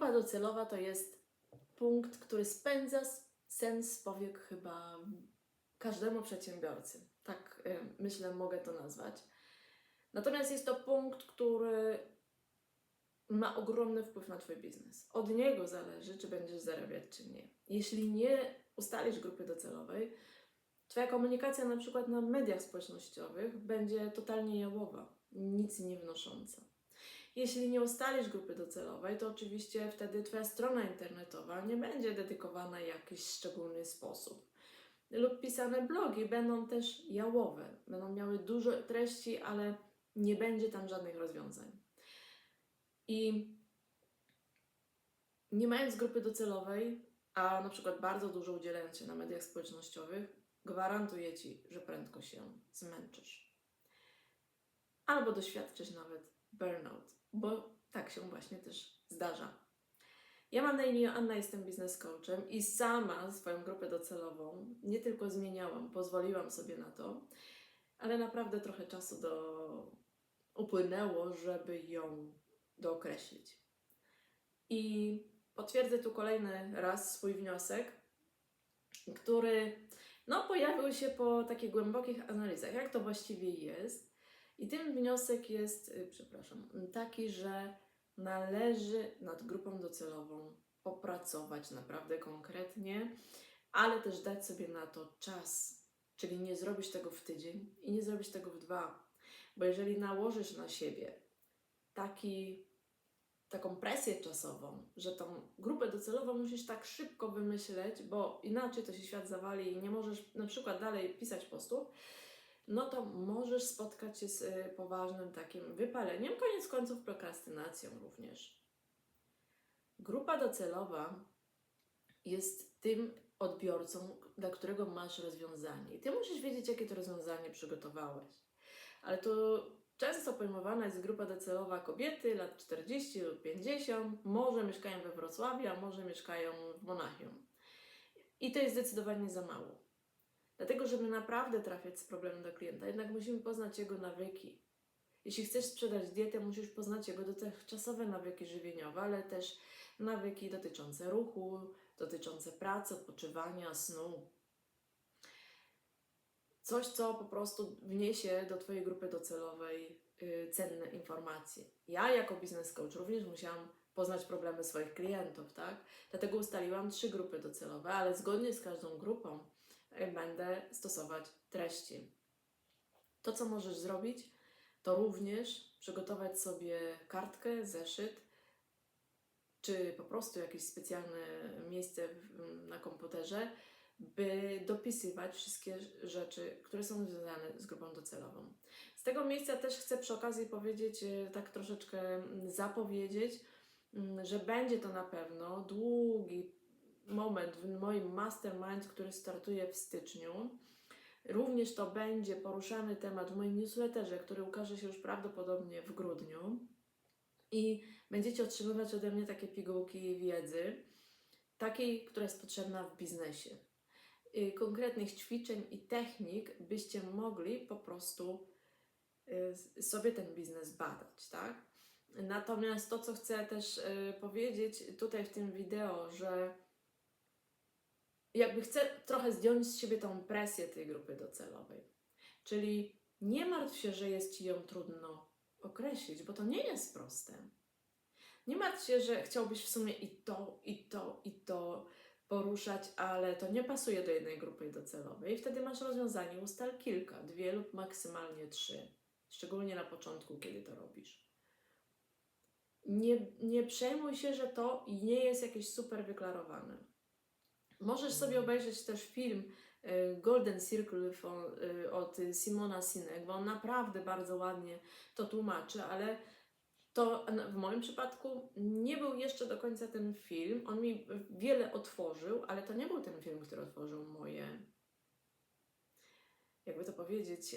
Grupa docelowa to jest punkt, który spędza sens powiek chyba każdemu przedsiębiorcy. Tak y, myślę, mogę to nazwać. Natomiast jest to punkt, który ma ogromny wpływ na Twój biznes. Od niego zależy, czy będziesz zarabiać, czy nie. Jeśli nie ustalisz grupy docelowej, Twoja komunikacja na przykład na mediach społecznościowych będzie totalnie jałowa, nic nie wnosząca. Jeśli nie ustalisz grupy docelowej, to oczywiście wtedy Twoja strona internetowa nie będzie dedykowana w jakiś szczególny sposób. Lub pisane blogi będą też jałowe, będą miały dużo treści, ale nie będzie tam żadnych rozwiązań. I nie mając grupy docelowej, a na przykład bardzo dużo udzielając się na mediach społecznościowych, gwarantuję Ci, że prędko się zmęczysz. Albo doświadczysz nawet burnout, bo tak się właśnie też zdarza. Ja mam na imię Anna, jestem biznes coachem i sama swoją grupę docelową nie tylko zmieniałam, pozwoliłam sobie na to, ale naprawdę trochę czasu do... upłynęło, żeby ją dookreślić. I potwierdzę tu kolejny raz swój wniosek, który no, pojawił się po takich głębokich analizach, jak to właściwie jest. I ten wniosek jest, y, przepraszam, taki, że należy nad grupą docelową popracować naprawdę konkretnie, ale też dać sobie na to czas. Czyli nie zrobić tego w tydzień i nie zrobić tego w dwa. Bo jeżeli nałożysz na siebie taki, taką presję czasową, że tą grupę docelową musisz tak szybko wymyśleć, bo inaczej to się świat zawali i nie możesz na przykład dalej pisać postów, no to możesz spotkać się z y, poważnym takim wypaleniem, koniec końców prokrastynacją również. Grupa docelowa jest tym odbiorcą, dla którego masz rozwiązanie. I ty musisz wiedzieć, jakie to rozwiązanie przygotowałeś. Ale to często pojmowana jest grupa docelowa kobiety lat 40 lub 50, może mieszkają we Wrocławiu, a może mieszkają w Monachium. I to jest zdecydowanie za mało. Dlatego, żeby naprawdę trafiać z problemem do klienta, jednak musimy poznać jego nawyki. Jeśli chcesz sprzedać dietę, musisz poznać jego dotychczasowe nawyki żywieniowe, ale też nawyki dotyczące ruchu, dotyczące pracy, odpoczywania, snu. Coś, co po prostu wniesie do Twojej grupy docelowej y, cenne informacje. Ja, jako biznes coach, również musiałam poznać problemy swoich klientów, tak? Dlatego ustaliłam trzy grupy docelowe, ale zgodnie z każdą grupą będę stosować treści. To, co możesz zrobić, to również przygotować sobie kartkę, zeszyt, czy po prostu jakieś specjalne miejsce na komputerze, by dopisywać wszystkie rzeczy, które są związane z grupą docelową. Z tego miejsca też chcę przy okazji powiedzieć, e, tak troszeczkę zapowiedzieć, mm, że będzie to na pewno długi moment w moim mastermind, który startuje w styczniu. Również to będzie poruszany temat w moim newsletterze, który ukaże się już prawdopodobnie w grudniu. I będziecie otrzymywać ode mnie takie pigułki wiedzy, takiej, która jest potrzebna w biznesie. Y, Konkretnych ćwiczeń i technik, byście mogli po prostu y, sobie ten biznes badać, tak? Natomiast to, co chcę też y, powiedzieć tutaj w tym wideo, że jakby chcę trochę zdjąć z siebie tą presję tej grupy docelowej. Czyli nie martw się, że jest ci ją trudno określić, bo to nie jest proste. Nie martw się, że chciałbyś w sumie i to, i to, i to poruszać, ale to nie pasuje do jednej grupy docelowej. Wtedy masz rozwiązanie, ustal kilka, dwie lub maksymalnie trzy. Szczególnie na początku, kiedy to robisz. Nie, nie przejmuj się, że to nie jest jakieś super wyklarowane. Możesz sobie obejrzeć też film y, Golden Circle y, od Simona Sinek, bo on naprawdę bardzo ładnie to tłumaczy, ale to w moim przypadku nie był jeszcze do końca ten film. On mi wiele otworzył, ale to nie był ten film, który otworzył moje, jakby to powiedzieć,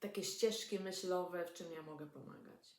takie ścieżki myślowe, w czym ja mogę pomagać.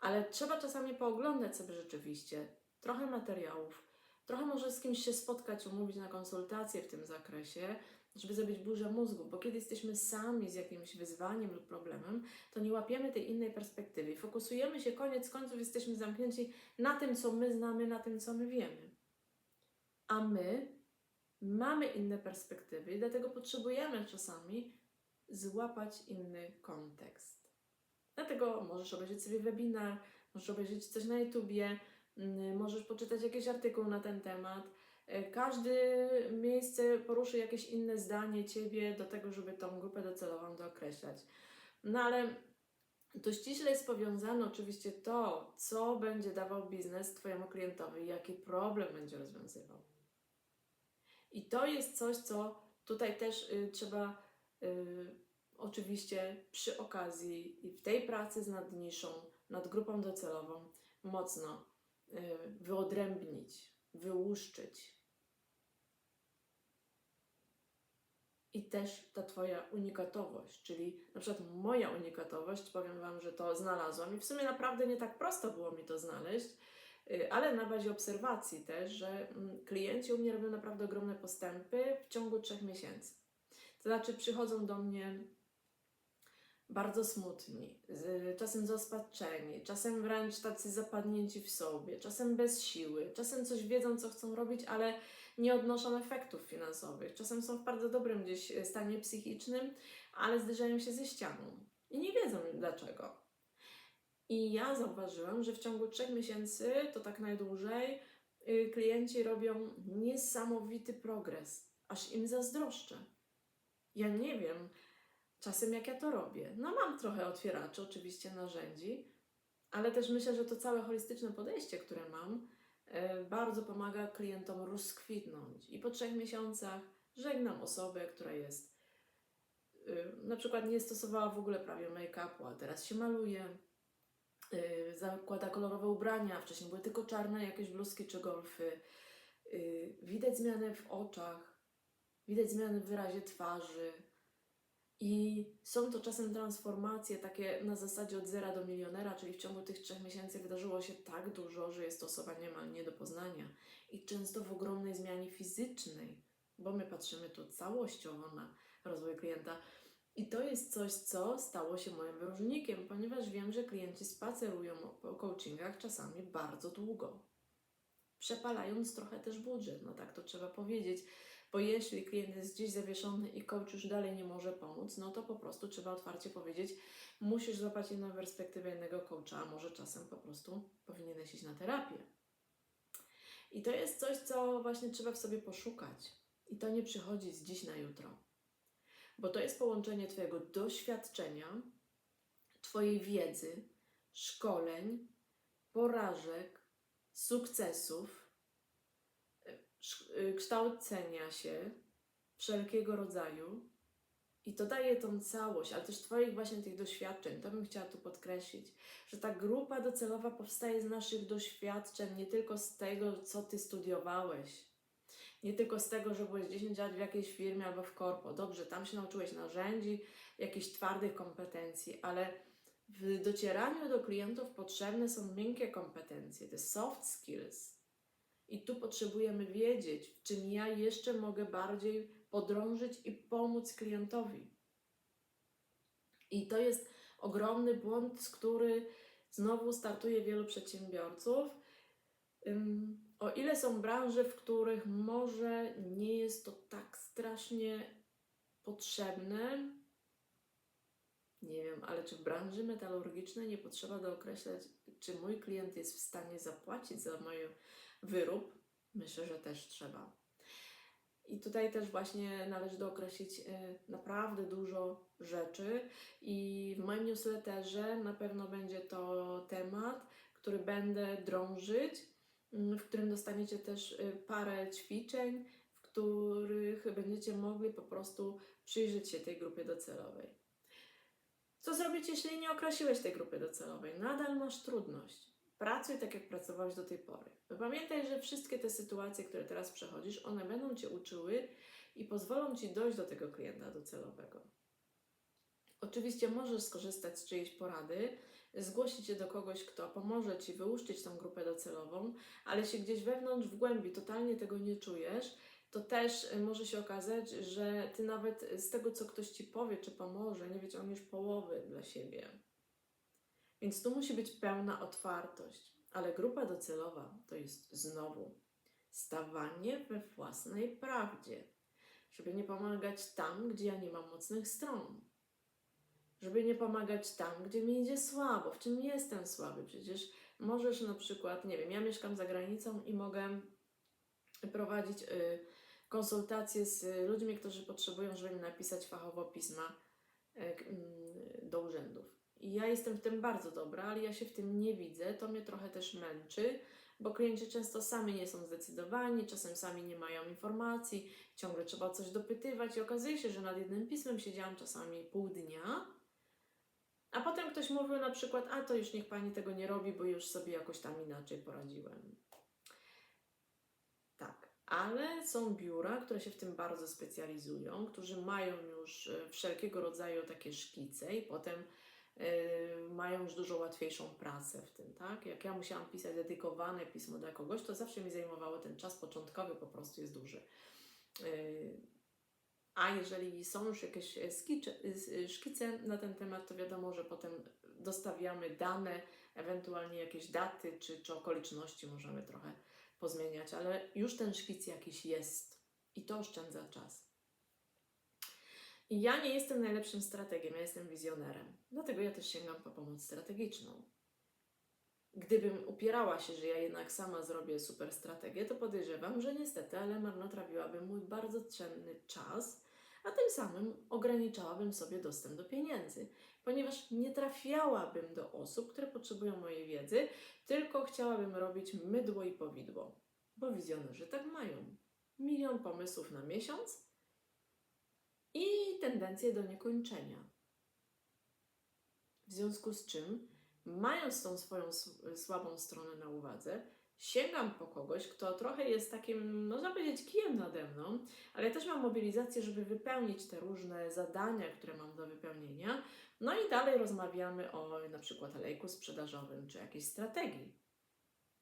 Ale trzeba czasami pooglądać sobie rzeczywiście trochę materiałów, trochę może z kimś się spotkać, umówić na konsultacje w tym zakresie, żeby zrobić burzę mózgów, bo kiedy jesteśmy sami z jakimś wyzwaniem lub problemem, to nie łapiemy tej innej perspektywy. Fokusujemy się, koniec końców jesteśmy zamknięci na tym, co my znamy, na tym, co my wiemy. A my mamy inne perspektywy dlatego potrzebujemy czasami złapać inny kontekst. Dlatego możesz obejrzeć sobie webinar, możesz obejrzeć coś na YouTubie, możesz poczytać jakiś artykuł na ten temat. E, Każdy miejsce poruszy jakieś inne zdanie Ciebie do tego, żeby tą grupę docelową dookreślać. No ale to ściśle jest powiązane oczywiście to, co będzie dawał biznes Twojemu klientowi, jaki problem będzie rozwiązywał. I to jest coś, co tutaj też y, trzeba y, oczywiście przy okazji i w tej pracy z nadniszą, nad grupą docelową mocno y, wyodrębnić, wyłuszczyć. I też ta Twoja unikatowość, czyli na przykład moja unikatowość, powiem Wam, że to znalazłam i w sumie naprawdę nie tak prosto było mi to znaleźć, y, ale na bazie obserwacji też, że mm, klienci u mnie robią naprawdę ogromne postępy w ciągu trzech miesięcy. To znaczy przychodzą do mnie bardzo smutni, czasem zaospatrzeni, czasem wręcz tacy zapadnięci w sobie, czasem bez siły, czasem coś wiedzą, co chcą robić, ale nie odnoszą efektów finansowych. Czasem są w bardzo dobrym gdzieś e, stanie psychicznym, ale zderzają się ze ścianą i nie wiedzą dlaczego. I ja zauważyłam, że w ciągu trzech miesięcy, to tak najdłużej, y, klienci robią niesamowity progres, aż im zazdroszczę. Ja nie wiem czasem, jak ja to robię. No, mam trochę otwieraczy, oczywiście, narzędzi, ale też myślę, że to całe holistyczne podejście, które mam, e, bardzo pomaga klientom rozkwitnąć. I po trzech miesiącach żegnam osobę, która jest, y, na przykład nie stosowała w ogóle prawie make-upu, a teraz się maluje, y, zakłada kolorowe ubrania, wcześniej były tylko czarne jakieś bluzki czy golfy. Widać zmianę w oczach, widać zmiany w wyrazie twarzy. I są to czasem transformacje takie na zasadzie od zera do milionera, czyli w ciągu tych trzech miesięcy wydarzyło się tak dużo, że jest to osoba niemal nie do poznania. I często w ogromnej zmianie fizycznej, bo my patrzymy tu całościowo na rozwój klienta. I to jest coś, co stało się moim wyróżnikiem, ponieważ wiem, że klienci spacerują po coachingach czasami bardzo długo. Przepalając trochę też budżet, no tak to trzeba powiedzieć. Bo jeśli klient jest gdzieś zawieszony i coach już dalej nie może pomóc, no to po prostu trzeba otwarcie powiedzieć, musisz złapać inną perspektywę innego coacha, a może czasem po prostu powinieneś iść na terapię. I to jest coś, co właśnie trzeba w sobie poszukać. I to nie przychodzi z dziś na jutro. Bo to jest połączenie Twojego doświadczenia, Twojej wiedzy, szkoleń, porażek, sukcesów, kształcenia się wszelkiego rodzaju i to daje tą całość, ale też Twoich właśnie tych doświadczeń. To bym chciała tu podkreślić, że ta grupa docelowa powstaje z naszych doświadczeń, nie tylko z tego, co Ty studiowałeś. Nie tylko z tego, że byłeś 10 lat w jakiejś firmie albo w korpo. Dobrze, tam się nauczyłeś narzędzi, jakichś twardych kompetencji, ale w docieraniu do klientów potrzebne są miękkie kompetencje, te soft skills. I tu potrzebujemy wiedzieć, w czym ja jeszcze mogę bardziej podrążyć i pomóc klientowi. I to jest ogromny błąd, z który znowu startuje wielu przedsiębiorców. O ile są branże, w których może nie jest to tak strasznie potrzebne, nie wiem, ale czy w branży metalurgicznej nie potrzeba dookreślać, czy mój klient jest w stanie zapłacić za mój wyrób? Myślę, że też trzeba. I tutaj też właśnie należy dookreślić e, naprawdę dużo rzeczy i w moim newsletterze na pewno będzie to temat, który będę drążyć, mm, w którym dostaniecie też e, parę ćwiczeń, w których będziecie mogli po prostu przyjrzeć się tej grupie docelowej. Co zrobić, jeśli nie określiłeś tej grupy docelowej? Nadal masz trudność. Pracuj tak, jak pracowałeś do tej pory. Pamiętaj, że wszystkie te sytuacje, które teraz przechodzisz, one będą Cię uczyły i pozwolą Ci dojść do tego klienta docelowego. Oczywiście możesz skorzystać z czyjejś porady, zgłosić się do kogoś, kto pomoże Ci wyłuszczyć tą grupę docelową, ale jeśli gdzieś wewnątrz, w głębi totalnie tego nie czujesz, to też y, może się okazać, że ty nawet z tego, co ktoś ci powie czy pomoże, nie wyciągniesz połowy dla siebie. Więc tu musi być pełna otwartość. Ale grupa docelowa to jest znowu stawanie we własnej prawdzie, żeby nie pomagać tam, gdzie ja nie mam mocnych stron. Żeby nie pomagać tam, gdzie mi idzie słabo, w czym jestem słaby. Przecież możesz na przykład, nie wiem, ja mieszkam za granicą i mogę prowadzić y, konsultacje z ludźmi, którzy potrzebują, żeby napisać fachowo pisma y, mm, do urzędów. I ja jestem w tym bardzo dobra, ale ja się w tym nie widzę. To mnie trochę też męczy, bo klienci często sami nie są zdecydowani, czasem sami nie mają informacji, ciągle trzeba coś dopytywać i okazuje się, że nad jednym pismem siedziałam czasami pół dnia, a potem ktoś mówił na przykład, a to już niech pani tego nie robi, bo już sobie jakoś tam inaczej poradziłem. Tak, ale są biura, które się w tym bardzo specjalizują, którzy mają już e, wszelkiego rodzaju takie szkice i potem mają już dużo łatwiejszą pracę w tym, tak? Jak ja musiałam pisać dedykowane pismo dla kogoś, to zawsze mi zajmowało ten czas początkowy, po prostu jest duży. E, A jeżeli są już jakieś skicze, szkice na ten temat, to wiadomo, że potem dostawiamy dane, ewentualnie jakieś daty czy, czy okoliczności możemy trochę pozmieniać, ale już ten szkic jakiś jest i to oszczędza czas. I ja nie jestem najlepszym strategiem, ja jestem wizjonerem. Dlatego ja też sięgam po pomoc strategiczną. Gdybym upierała się, że ja jednak sama zrobię super strategię, to podejrzewam, że niestety, ale marnotrawiłabym mój bardzo cenny czas, a tym samym ograniczałabym sobie dostęp do pieniędzy, ponieważ nie trafiałabym do osób, które potrzebują mojej wiedzy, tylko chciałabym robić mydło i powidło, bo wizjonerzy tak mają. Milion pomysłów na miesiąc i tendencję do niekończenia. W związku z czym, mając tą swoją słabą stronę na uwadze, sięgam po kogoś, kto trochę jest takim, można powiedzieć, kijem nade mną, ale ja też mam mobilizację, żeby wypełnić te różne zadania, które mam do wypełnienia. No i dalej rozmawiamy o na przykład lejku sprzedażowym czy jakiejś strategii.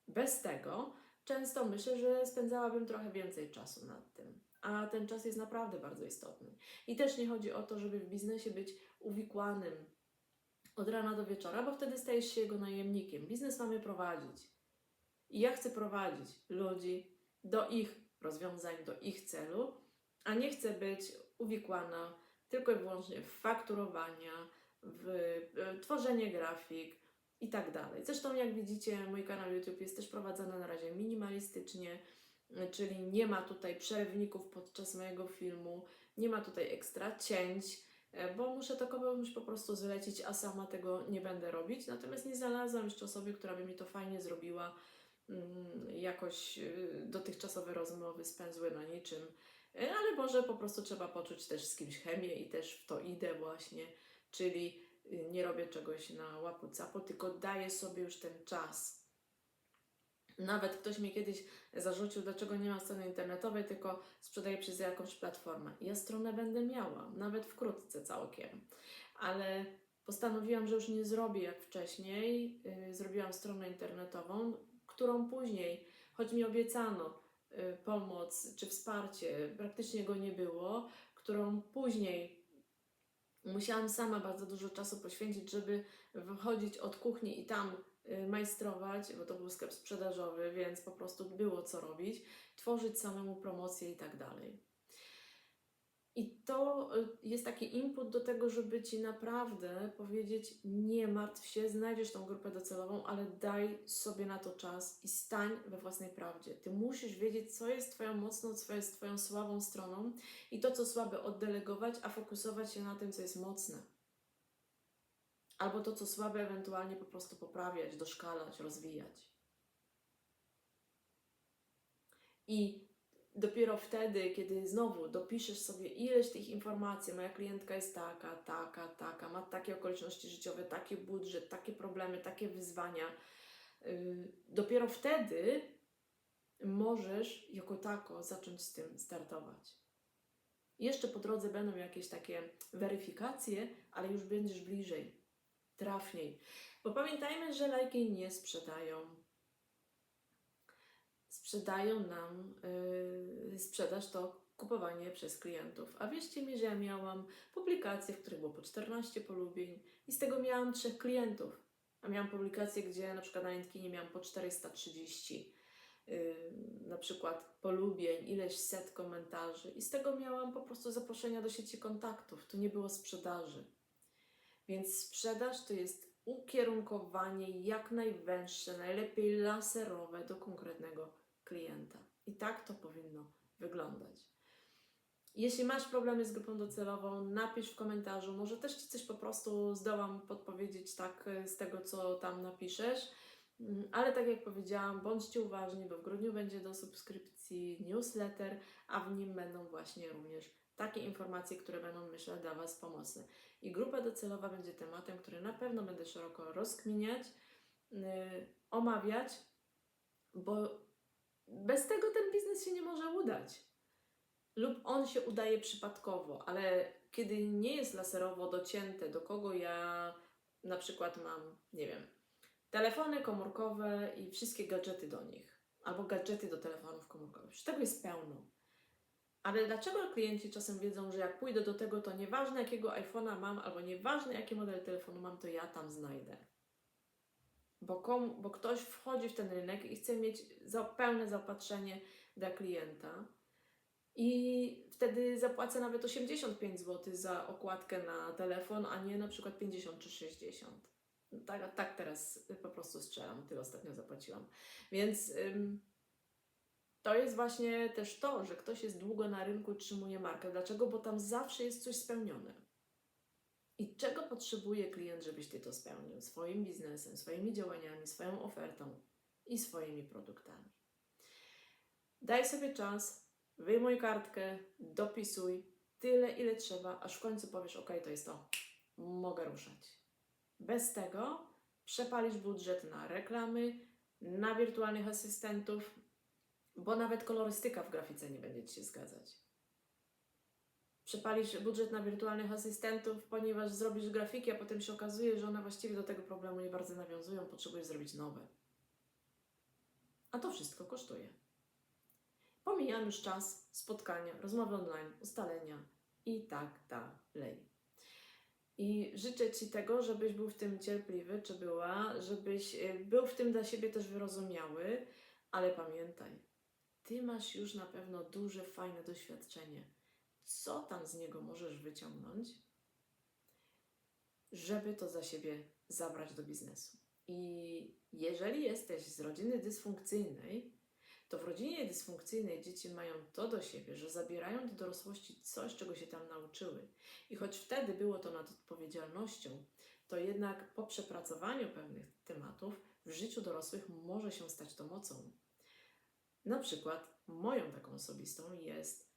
Bez tego często myślę, że spędzałabym trochę więcej czasu nad tym. A ten czas jest naprawdę bardzo istotny. I też nie chodzi o to, żeby w biznesie być uwikłanym od rana do wieczora, bo wtedy stajesz się jego najemnikiem. Biznes mamy prowadzić. I ja chcę prowadzić ludzi do ich rozwiązań, do ich celu, a nie chcę być uwikłana tylko i wyłącznie w fakturowania, w e, tworzenie grafik i tak dalej. Zresztą, jak widzicie, mój kanał YouTube jest też prowadzony na razie minimalistycznie, czyli nie ma tutaj przerywników podczas mojego filmu, nie ma tutaj ekstra cięć, e, bo muszę to komuś po prostu zlecić, a sama tego nie będę robić. Natomiast nie znalazłam jeszcze osoby, która by mi to fajnie zrobiła. Mm, Jakoś y, dotychczasowe rozmowy spędzły na niczym, E, ale może po prostu trzeba poczuć też z kimś chemię i też w to idę właśnie, czyli nie robię czegoś na łapu capu, tylko daję sobie już ten czas. Nawet ktoś mi kiedyś zarzucił, dlaczego nie ma strony internetowej, tylko sprzedaję przez jakąś platformę. Ja stronę będę miała, nawet wkrótce całkiem. Ale postanowiłam, że już nie zrobię jak wcześniej. Yy, zrobiłam stronę internetową, którą później, choć mi obiecano yy, pomoc czy wsparcie, praktycznie go nie było, którą później musiałam sama bardzo dużo czasu poświęcić, żeby wychodzić od kuchni i tam y, majstrować, bo to był sklep sprzedażowy, więc po prostu było co robić, tworzyć samemu promocję i tak dalej. I to y, jest taki input do tego, żeby ci naprawdę powiedzieć: Nie martw się, znajdziesz tą grupę docelową, ale daj sobie na to czas i stań we własnej prawdzie. Ty musisz wiedzieć, co jest Twoją mocną, co jest Twoją słabą stroną i to, co słabe, oddelegować, a fokusować się na tym, co jest mocne. Albo to, co słabe, ewentualnie po prostu poprawiać, doszkalać, rozwijać. I dopiero wtedy, kiedy znowu dopiszesz sobie ileś tych informacji, moja klientka jest taka, taka, taka, ma takie okoliczności życiowe, taki budżet, takie problemy, takie wyzwania, yy, dopiero wtedy możesz jako tako zacząć z tym startować. Jeszcze po drodze będą jakieś takie weryfikacje, ale już będziesz bliżej, trafniej. Bo pamiętajmy, że lajki nie sprzedają. Sprzedają nam, yy, sprzedaż to kupowanie przez klientów. A wierzcie mi, że ja miałam publikacje, w których było po 14 polubień i z tego miałam trzech klientów. A miałam publikacje, gdzie na przykład na LinkedInie miałam po 430 yy, na przykład polubień, ileś set komentarzy i z tego miałam po prostu zaproszenia do sieci kontaktów. Tu nie było sprzedaży. Więc sprzedaż to jest ukierunkowanie jak najwęższe, najlepiej laserowe do konkretnego klienta. I tak to powinno wyglądać. Jeśli masz problemy z grupą docelową, napisz w komentarzu. Może też Ci coś po prostu zdołam podpowiedzieć tak z tego, co tam napiszesz. Mm, Ale tak jak powiedziałam, bądźcie uważni, bo w grudniu będzie do subskrypcji newsletter, a w nim będą właśnie również takie informacje, które będą, myślę, dla Was pomocne. I grupa docelowa będzie tematem, który na pewno będę szeroko rozkminiać, yy, omawiać, bo bez tego ten biznes się nie może udać. Lub on się udaje przypadkowo, ale kiedy nie jest laserowo docięte, do kogo ja na przykład mam, nie wiem, telefony komórkowe i wszystkie gadżety do nich, albo gadżety do telefonów komórkowych. Tego jest pełno. Ale dlaczego klienci czasem wiedzą, że jak pójdę do tego, to nieważne jakiego iPhone'a mam, albo nieważne jaki model telefonu mam, to ja tam znajdę. Bo, kom, bo ktoś wchodzi w ten rynek i chce mieć za, pełne zaopatrzenie dla klienta. I wtedy zapłacę nawet 85 zł za okładkę na telefon, a nie na przykład 50 czy 60. Tak, tak teraz po prostu strzelam, tyle ostatnio zapłaciłam. Więc ym, to jest właśnie też to, że ktoś jest długo na rynku, utrzymuje markę. Dlaczego? Bo tam zawsze jest coś spełnione. I czego potrzebuje klient, żebyś ty to spełnił? Swoim biznesem, swoimi działaniami, swoją ofertą i swoimi produktami. Daj sobie czas, wyjmuj kartkę, dopisuj tyle, ile trzeba, aż w końcu powiesz: OK, to jest to, mogę ruszać. Bez tego przepalisz budżet na reklamy, na wirtualnych asystentów, bo nawet kolorystyka w grafice nie będzie Ci się zgadzać. Przepalisz budżet na wirtualnych asystentów, ponieważ zrobisz grafiki, a potem się okazuje, że one właściwie do tego problemu nie bardzo nawiązują, potrzebujesz zrobić nowe. A to wszystko kosztuje. Pomijam już czas spotkania, rozmowy online, ustalenia i tak dalej. I życzę Ci tego, żebyś był w tym cierpliwy, czy była, żebyś y, był w tym dla siebie też wyrozumiały, ale pamiętaj, Ty masz już na pewno duże, fajne doświadczenie. Co tam z niego możesz wyciągnąć, żeby to za siebie zabrać do biznesu? I jeżeli jesteś z rodziny dysfunkcyjnej, to w rodzinie dysfunkcyjnej dzieci mają to do siebie, że zabierają do dorosłości coś, czego się tam nauczyły. I choć wtedy było to nad odpowiedzialnością, to jednak po przepracowaniu pewnych tematów w życiu dorosłych może się stać to mocą. Na przykład moją taką osobistą jest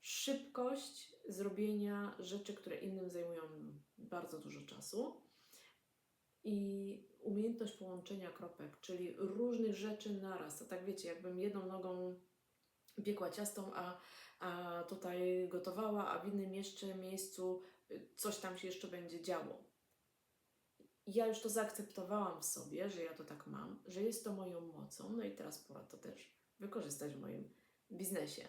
szybkość zrobienia rzeczy, które innym zajmują bardzo dużo czasu i umiejętność połączenia kropek, czyli różnych rzeczy naraz. To tak wiecie, jakbym jedną nogą piekła ciastą, a, a tutaj gotowała, a w innym jeszcze miejscu coś tam się jeszcze będzie działo. Ja już to zaakceptowałam w sobie, że ja to tak mam, że jest to moją mocą, no i teraz pora to też wykorzystać w moim biznesie.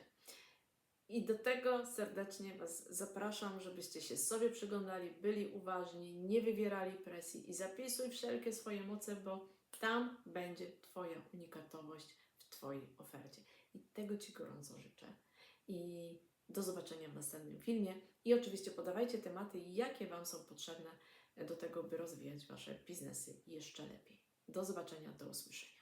I do tego serdecznie Was zapraszam, żebyście się sobie przyglądali, byli uważni, nie wywierali presji i zapisuj wszelkie swoje moce, bo tam będzie Twoja unikatowość w Twojej ofercie. I tego Ci gorąco życzę. I do zobaczenia w następnym filmie. I oczywiście podawajcie tematy, jakie Wam są potrzebne do tego, by rozwijać Wasze biznesy jeszcze lepiej. Do zobaczenia, do usłyszenia.